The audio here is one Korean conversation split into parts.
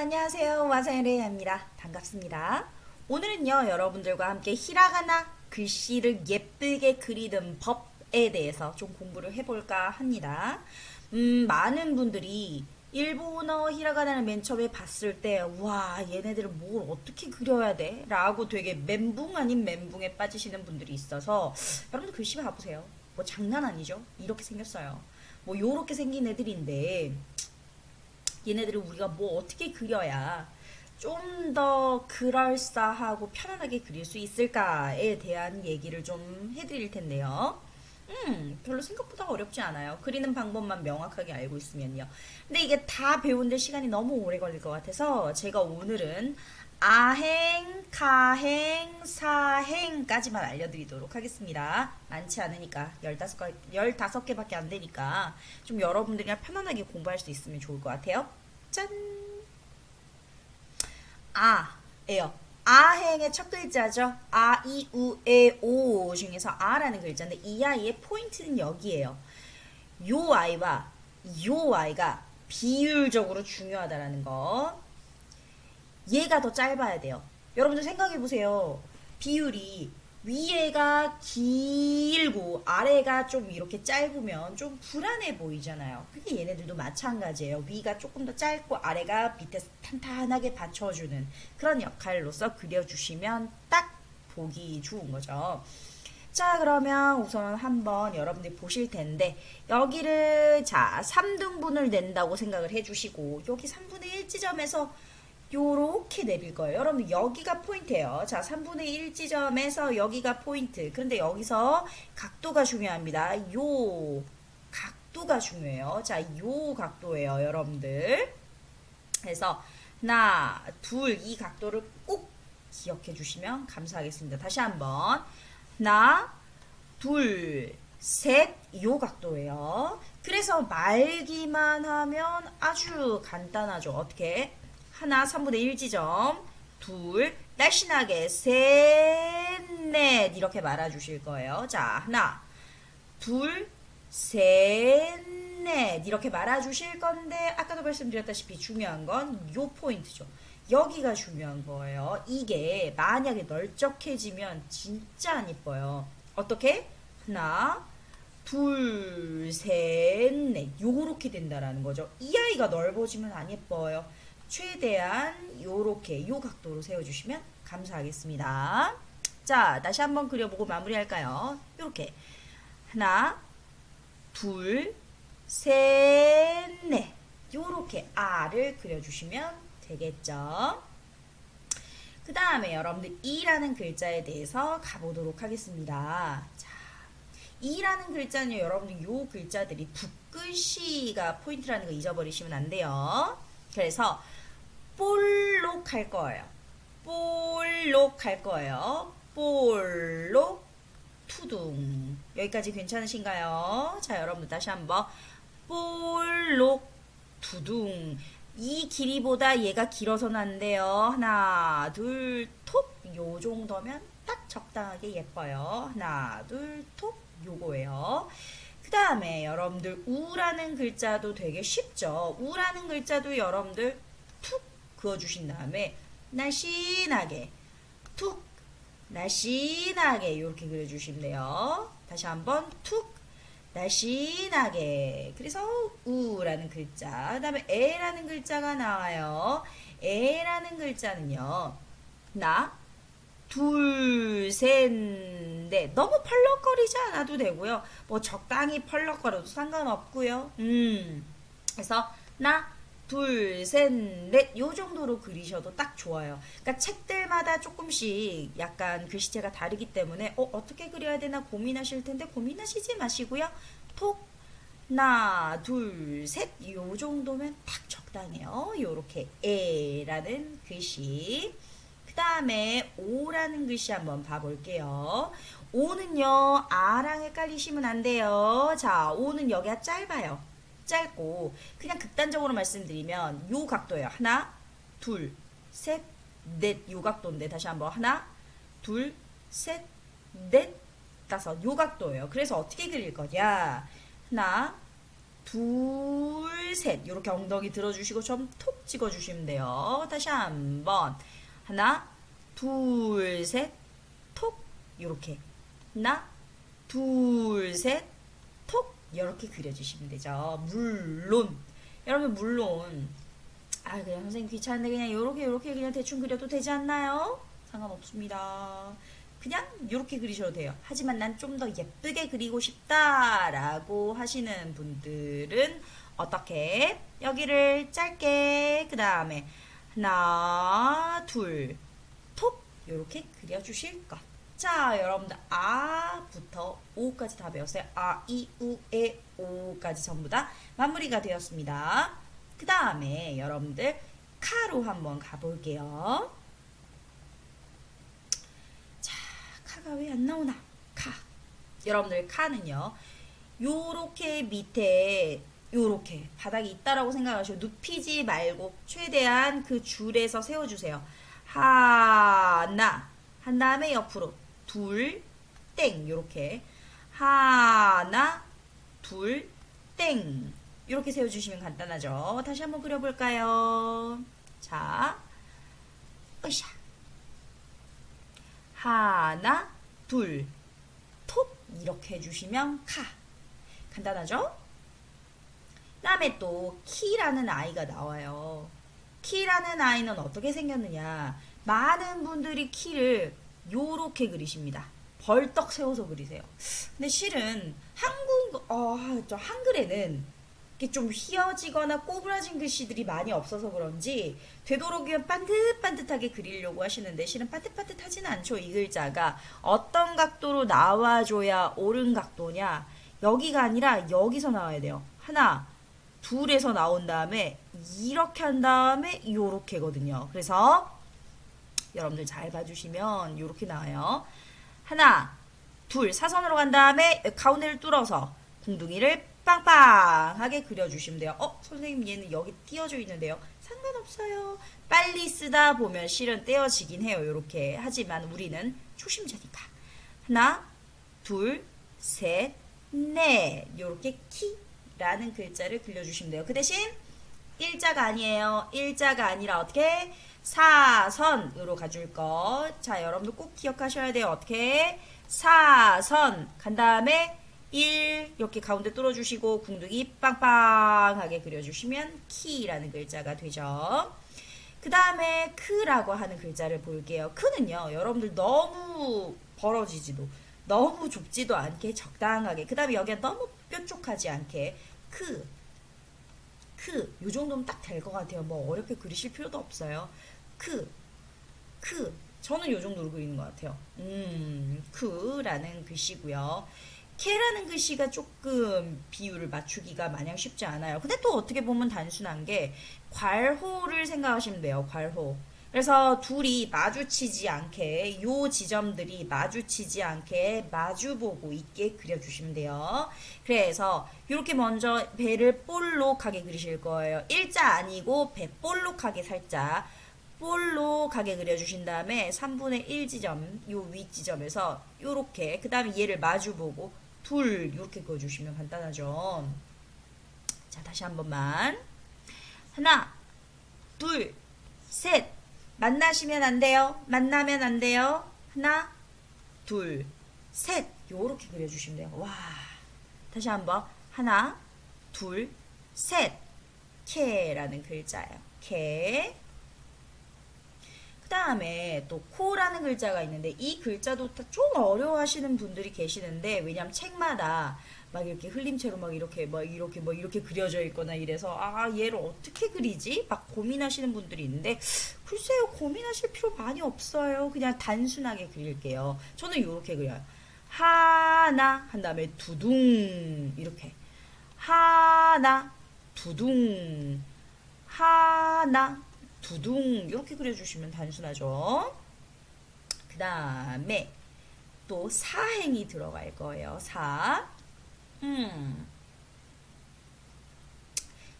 안녕하세요. 와사연레이입니다. 반갑습니다. 오늘은요, 여러분들과 함께 히라가나 글씨를 예쁘게 그리는 법에 대해서 좀 공부를 해볼까 합니다. 음, 많은 분들이 일본어 히라가나를 맨 처음에 봤을 때, 와, 얘네들을 뭘 어떻게 그려야 돼? 라고 되게 멘붕 아닌 멘붕에 빠지시는 분들이 있어서, 여러분들 글씨 봐보세요. 뭐 장난 아니죠? 이렇게 생겼어요. 뭐 요렇게 생긴 애들인데, 얘네들을 우리가 뭐 어떻게 그려야 좀 더 그럴싸하고 편안하게 그릴 수 있을까에 대한 얘기를 좀 해드릴 텐데요. 음, 별로 생각보다 어렵지 않아요. 그리는 방법만 명확하게 알고 있으면요. 근데 이게 다 배우는데 시간이 너무 오래 걸릴 것 같아서 제가 오늘은 아행, 가행, 사행까지만 알려드리도록 하겠습니다. 많지 않으니까 15개, 15개밖에 안 되니까 좀 여러분들이랑 편안하게 공부할 수 있으면 좋을 것 같아요. 짠! 아예요. 아행의 첫 글자죠. 아, 이, 우, 에, 오 중에서 아라는 글자인데 이 아이의 포인트는 여기에요. 요 아이와 요 아이가 비율적으로 중요하다라는 거. 얘가 더 짧아야 돼요. 여러분들 생각해 보세요. 비율이 위에가 길고 아래가 좀 이렇게 짧으면 좀 불안해 보이잖아요. 그게 얘네들도 마찬가지예요. 위가 조금 더 짧고 아래가 밑에 탄탄하게 받쳐주는 그런 역할로서 그려주시면 딱 보기 좋은 거죠. 자, 그러면 우선 한번 여러분들이 보실 텐데, 여기를, 자, 3등분을 낸다고 생각을 해주시고, 여기 3분의 1 지점에서 요렇게 내릴 거예요. 여러분, 여기가 포인트예요. 자, 3분의 1 지점에서 여기가 포인트. 그런데 여기서 각도가 중요합니다. 요 각도가 중요해요. 자, 요 각도예요, 여러분들. 그래서, 하나, 둘, 이 각도를 꼭 기억해 주시면 감사하겠습니다. 다시 한번. 하나, 둘, 셋, 요 각도예요. 그래서 말기만 하면 아주 간단하죠. 어떻게? 하나, 3분의 1 지점. 둘, 날씬하게 셋, 넷. 이렇게 말아주실 거예요. 자, 하나, 둘, 셋, 넷. 이렇게 말아주실 건데, 아까도 말씀드렸다시피 중요한 건 요 포인트죠. 여기가 중요한 거예요. 이게 만약에 널쩍해지면 진짜 안 이뻐요. 어떻게? 하나, 둘, 셋, 넷. 요렇게 된다라는 거죠. 이 아이가 넓어지면 안 예뻐요. 최대한 요렇게 요 각도로 세워주시면 감사하겠습니다. 자, 다시 한번 그려보고 마무리할까요? 요렇게. 하나, 둘, 셋, 넷. 요렇게 R을 그려주시면 되겠죠. 그 다음에 여러분들 이라는 글자에 대해서 가보도록 하겠습니다. 자, 이라는 글자는 여러분들 요 글자들이 붓글씨가 포인트라는 거 잊어버리시면 안 돼요. 그래서 볼록 할 거예요. 볼록 할 거예요. 볼록 투둥. 여기까지 괜찮으신가요? 자, 여러분들 다시 한번 볼록 두둥. 이 길이보다 얘가 길어서는 안 돼요. 하나, 둘, 톡. 요 정도면 딱 적당하게 예뻐요. 하나, 둘, 톡. 요거예요. 그 다음에 여러분들 우라는 글자도 되게 쉽죠. 우라는 글자도 여러분들 툭 그어주신 다음에 날씬하게 툭 날씬하게 이렇게 그려주시면 돼요. 다시 한번 툭 날씬하게 그래서 우라는 글자 그 다음에 에라는 글자가 나와요. 에라는 글자는요. 나 둘, 셋, 넷. 너무 펄럭거리지 않아도 되고요. 뭐 적당히 펄럭거려도 상관없고요. 음. 그래서 나 둘, 셋, 넷, 요 정도로 그리셔도 딱 좋아요. 그러니까 책들마다 조금씩 약간 글씨체가 다르기 때문에, 어, 어떻게 그려야 되나 고민하실 텐데, 고민하시지 마시고요. 톡, 하나, 둘, 셋, 요 정도면 딱 적당해요. 요렇게, 에라는 글씨. 그 다음에 오라는 글씨 한번 봐볼게요. 오는요, 아랑 헷갈리시면 안 돼요. 자, 오는 여기가 짧아요. 짧고, 그냥 극단적으로 말씀드리면, 요 각도예요. 하나, 둘, 셋, 넷, 요 각도인데, 다시 한번. 하나, 둘, 셋, 넷, 다섯, 요 각도예요. 그래서 어떻게 그릴 거냐? 하나, 둘, 셋. 이렇게 엉덩이 들어주시고 좀 톡 찍어주시면 돼요. 다시 한번. 하나, 둘, 셋. 톡. 이렇게. 하나, 둘, 셋. 톡. 이렇게 그려주시면 되죠. 물론. 여러분, 물론. 아, 그냥 선생님 귀찮은데 그냥 요렇게 요렇게 그냥 대충 그려도 되지 않나요? 상관없습니다. 그냥 요렇게 그리셔도 돼요. 하지만 난 좀 더 예쁘게 그리고 싶다라고 하시는 분들은 어떻게 여기를 짧게 그 다음에 하나 둘 톡 요렇게 그려주실 것. 자, 여러분들 아부터 오까지 다 배웠어요. 아, 이, 우, 에, 오까지 전부 다 마무리가 되었습니다. 그 다음에 여러분들 카로 한번 가볼게요. 자, 카가 왜 안 나오나? 카. 여러분들 카는요. 요렇게 밑에 요렇게 바닥이 있다라고 생각하시고 눕히지 말고 최대한 그 줄에서 세워주세요. 하나 한 다음에 옆으로 둘 땡 요렇게 하나 둘 땡 이렇게 세워주시면 간단하죠. 다시 한번 그려볼까요? 자, 으쌰. 하나, 둘, 톱 이렇게 해주시면 카. 간단하죠? 다음에 또 키라는 아이가 나와요. 키라는 아이는 어떻게 생겼느냐? 많은 분들이 키를 요렇게 그리십니다. 벌떡 세워서 그리세요. 근데 실은 한국 어, 저 한글에는 이게 좀 휘어지거나 꼬부라진 글씨들이 많이 없어서 그런지 되도록이면 반듯반듯하게 그리려고 하시는데 실은 반듯반듯하지는 않죠. 이 글자가 어떤 각도로 나와줘야 옳은 각도냐? 여기가 아니라 여기서 나와야 돼요. 하나, 둘에서 나온 다음에 이렇게 한 다음에 요렇게거든요. 그래서 여러분들 잘 봐주시면 요렇게 나와요. 하나, 둘, 사선으로 간 다음에 가운데를 뚫어서 궁둥이를 빵빵하게 그려주시면 돼요. 어, 선생님 얘는 여기 띄어져 있는데요. 상관없어요. 빨리 쓰다 보면 실은 떼어지긴 해요. 이렇게. 하지만 우리는 초심자니까. 하나, 둘, 셋, 넷. 이렇게 키라는 글자를 그려주시면 돼요. 그 대신 일자가 아니에요. 일자가 아니라 어떻게? 사선으로 가줄 것. 자, 여러분들 꼭 기억하셔야 돼요. 어떻게? 사선. 간 다음에 1 이렇게 가운데 뚫어주시고 궁둥이 빵빵하게 그려주시면 키라는 글자가 되죠. 그 다음에 크라고 하는 글자를 볼게요. 크는요, 여러분들 너무 벌어지지도, 너무 좁지도 않게 적당하게, 그 다음에 여기가 너무 뾰족하지 않게, 크, 크, 요 정도면 딱 될 것 같아요. 뭐 어렵게 그리실 필요도 없어요. 크, 크, 저는 요 정도로 그리는 것 같아요. 음, 크라는 글씨고요. 캐라는 글씨가 조금 비율을 맞추기가 마냥 쉽지 않아요. 근데 또 어떻게 보면 단순한 게 괄호를 생각하시면 돼요. 괄호. 그래서 둘이 마주치지 않게 요 지점들이 마주치지 않게 마주보고 있게 그려주시면 돼요. 그래서 이렇게 먼저 배를 볼록하게 그리실 거예요. 일자 아니고 배 볼록하게 살짝 볼록하게 그려주신 다음에 3분의 1 지점 요 위 지점에서 요렇게 그 다음에 얘를 마주보고 둘 이렇게 그어주시면 간단하죠. 자 다시 한 번만 하나 둘 셋 만나시면 안 돼요. 만나면 안 돼요. 하나 둘 셋 요렇게 그려주시면 돼요. 와 다시 한번 하나 둘셋 캐라는 글자예요. 캐그 다음에 또 코라는 글자가 있는데 이 글자도 좀 어려워하시는 분들이 계시는데 왜냐면 책마다 막 이렇게 흘림체로 막 이렇게 막 이렇게 뭐 이렇게 그려져 있거나 이래서 아 얘를 어떻게 그리지? 막 고민하시는 분들이 있는데 글쎄요 고민하실 필요 많이 없어요. 그냥 단순하게 그릴게요. 저는 이렇게 그려요. 하나 한 다음에 두둥 이렇게. 하나 두둥. 하나 두둥 이렇게 그려주시면 단순하죠. 그 다음에 또 사행이 들어갈 거예요. 사. 음.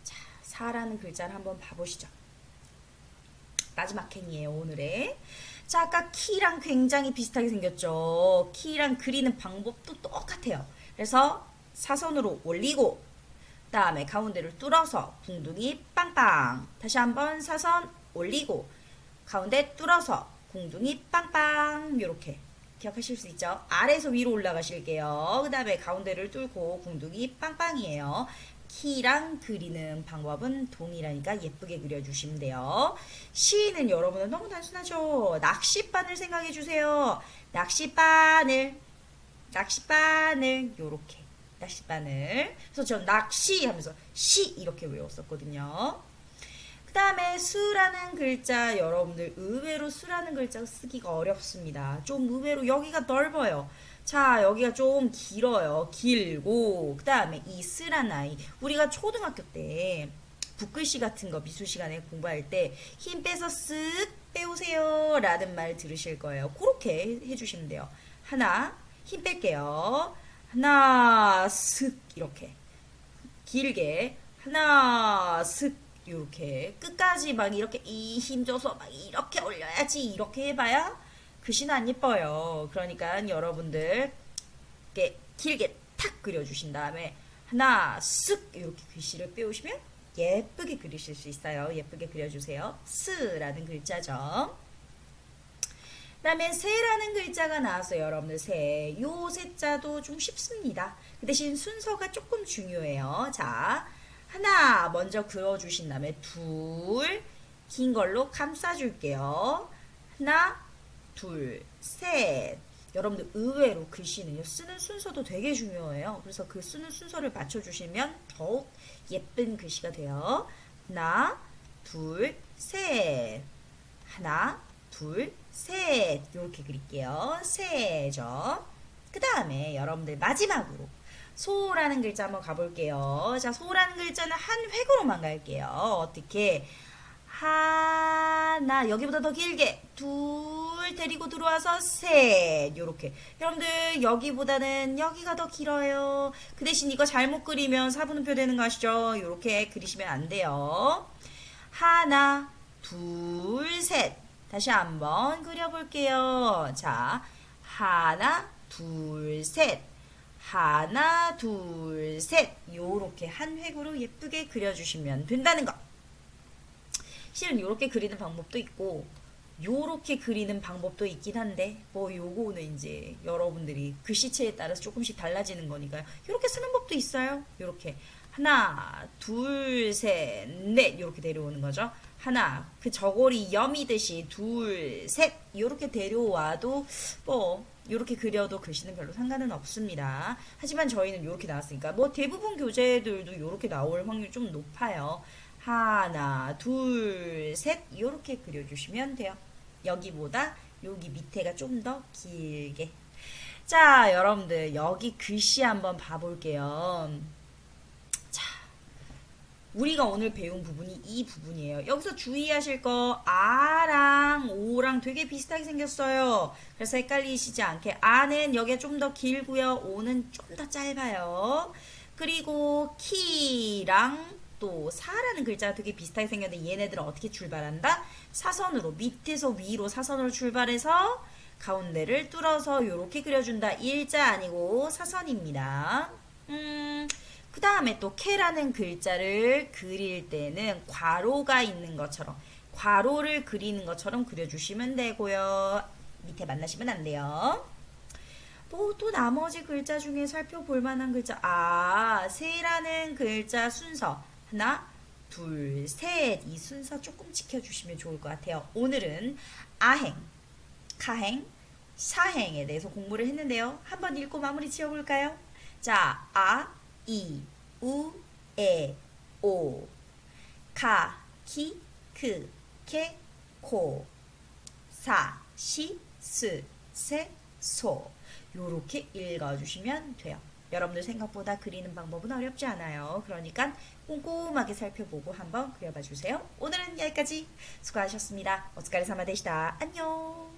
자, 사라는 글자를 한번 봐보시죠. 마지막 행이에요, 오늘의. 자, 아까 키랑 굉장히 비슷하게 생겼죠. 키랑 그리는 방법도 똑같아요. 그래서 사선으로 올리고 다음에 가운데를 뚫어서 궁둥이 빵빵. 다시 한번 사선 올리고 가운데 뚫어서 궁둥이 빵빵. 요렇게 기억하실 수 있죠? 아래에서 위로 올라가실게요. 그 다음에 가운데를 뚫고 궁둥이 빵빵이에요. 키랑 그리는 방법은 동일하니까 예쁘게 그려주시면 돼요. 시는 여러분은 너무 단순하죠? 낚싯바늘 생각해 주세요. 낚싯바늘, 낚싯바늘, 요렇게. 낚싯바늘. 그래서 전 낚시 하면서 시 이렇게 외웠었거든요. 그 다음에 수라는 글자 여러분들 의외로 수라는 글자 쓰기가 어렵습니다. 좀 의외로 여기가 넓어요. 자 여기가 좀 길어요. 길고 그 다음에 이 쓰란 아이 우리가 초등학교 때 붓글씨 같은 거 미술 시간에 공부할 때 힘 빼서 쓱 빼오세요 라는 말 들으실 거예요. 그렇게 해주시면 돼요. 하나 힘 뺄게요. 하나 쓱 이렇게 길게 하나 슥 이렇게 끝까지 막 이렇게 이 힘줘서 막 이렇게 올려야지 이렇게 해봐야 글씨는 안 예뻐요. 그러니까 여러분들 이렇게 길게 탁 그려주신 다음에 하나 쓱 이렇게 글씨를 빼오시면 예쁘게 그리실 수 있어요. 예쁘게 그려주세요. 스라는 글자죠. 그 다음에 새라는 글자가 나왔어요, 여러분들. 새. 요 새자도 좀 쉽습니다. 그 대신 순서가 조금 중요해요. 자, 하나 먼저 그어주신 다음에 둘, 긴 걸로 감싸줄게요. 하나, 둘, 셋. 여러분들 의외로 글씨는요, 쓰는 순서도 되게 중요해요. 그래서 그 쓰는 순서를 맞춰주시면 더욱 예쁜 글씨가 돼요. 하나, 둘, 셋. 하나, 둘, 셋. 이렇게 그릴게요. 세죠. 그 다음에 여러분들 마지막으로 소라는 글자 한번 가볼게요. 자, 소라는 글자는 한 획으로만 갈게요. 어떻게? 하나, 여기보다 더 길게. 둘, 데리고 들어와서 셋. 요렇게. 여러분들, 여기보다는 여기가 더 길어요. 그 대신 이거 잘못 그리면 사분음표 되는 거 아시죠? 요렇게 그리시면 안 돼요. 하나, 둘, 셋. 다시 한번 그려볼게요. 자, 하나, 둘, 셋. 하나, 둘, 셋. 요렇게 한 획으로 예쁘게 그려주시면 된다는 거. 실은 요렇게 그리는 방법도 있고, 요렇게 그리는 방법도 있긴 한데, 뭐 요거는 이제 여러분들이 글씨체에 따라서 조금씩 달라지는 거니까요. 요렇게 쓰는 법도 있어요. 요렇게. 하나, 둘, 셋, 넷. 요렇게 데려오는 거죠. 하나, 그 저고리 여미듯이 둘, 셋. 요렇게 데려와도, 뭐, 요렇게 그려도 글씨는 별로 상관은 없습니다. 하지만 저희는 요렇게 나왔으니까, 뭐 대부분 교재들도 요렇게 나올 확률이 좀 높아요. 하나, 둘, 셋. 요렇게 그려주시면 돼요. 여기보다 여기 밑에가 좀 더 길게. 자, 여러분들, 여기 글씨 한번 봐볼게요. 자, 우리가 오늘 배운 부분이 이 부분이에요. 여기서 주의하실 거 아랑 오랑 되게 비슷하게 생겼어요. 그래서 헷갈리시지 않게 아는 여기가 좀더 길고요. 오는 좀 더 짧아요. 그리고 키랑 또 사라는 글자가 되게 비슷하게 생겼는데 얘네들은 어떻게 출발한다? 사선으로 밑에서 위로 사선으로 출발해서 가운데를 뚫어서 이렇게 그려준다. 일자 아니고 사선입니다. 음, 그 다음에 또 캐라는 글자를 그릴 때는 괄호가 있는 것처럼 괄호를 그리는 것처럼 그려주시면 되고요. 밑에 만나시면 안 돼요. 또, 또 나머지 글자 중에 살펴볼 만한 글자. 아, 세라는 글자 순서. 하나, 둘, 셋. 이 순서 조금 지켜주시면 좋을 것 같아요. 오늘은 아행, 가행, 사행에 대해서 공부를 했는데요. 한번 읽고 마무리 지어볼까요? 자, 아, 이, 우, 에, 오. 가, 키, 크, 케, 코. 사, 시, 스, 세, 소. 요렇게 읽어주시면 돼요. 여러분들 생각보다 그리는 방법은 어렵지 않아요. 그러니까 꼼꼼하게 살펴보고 한번 그려봐 주세요. 오늘은 여기까지 수고하셨습니다. 오스카레 사마 되시다. 안녕.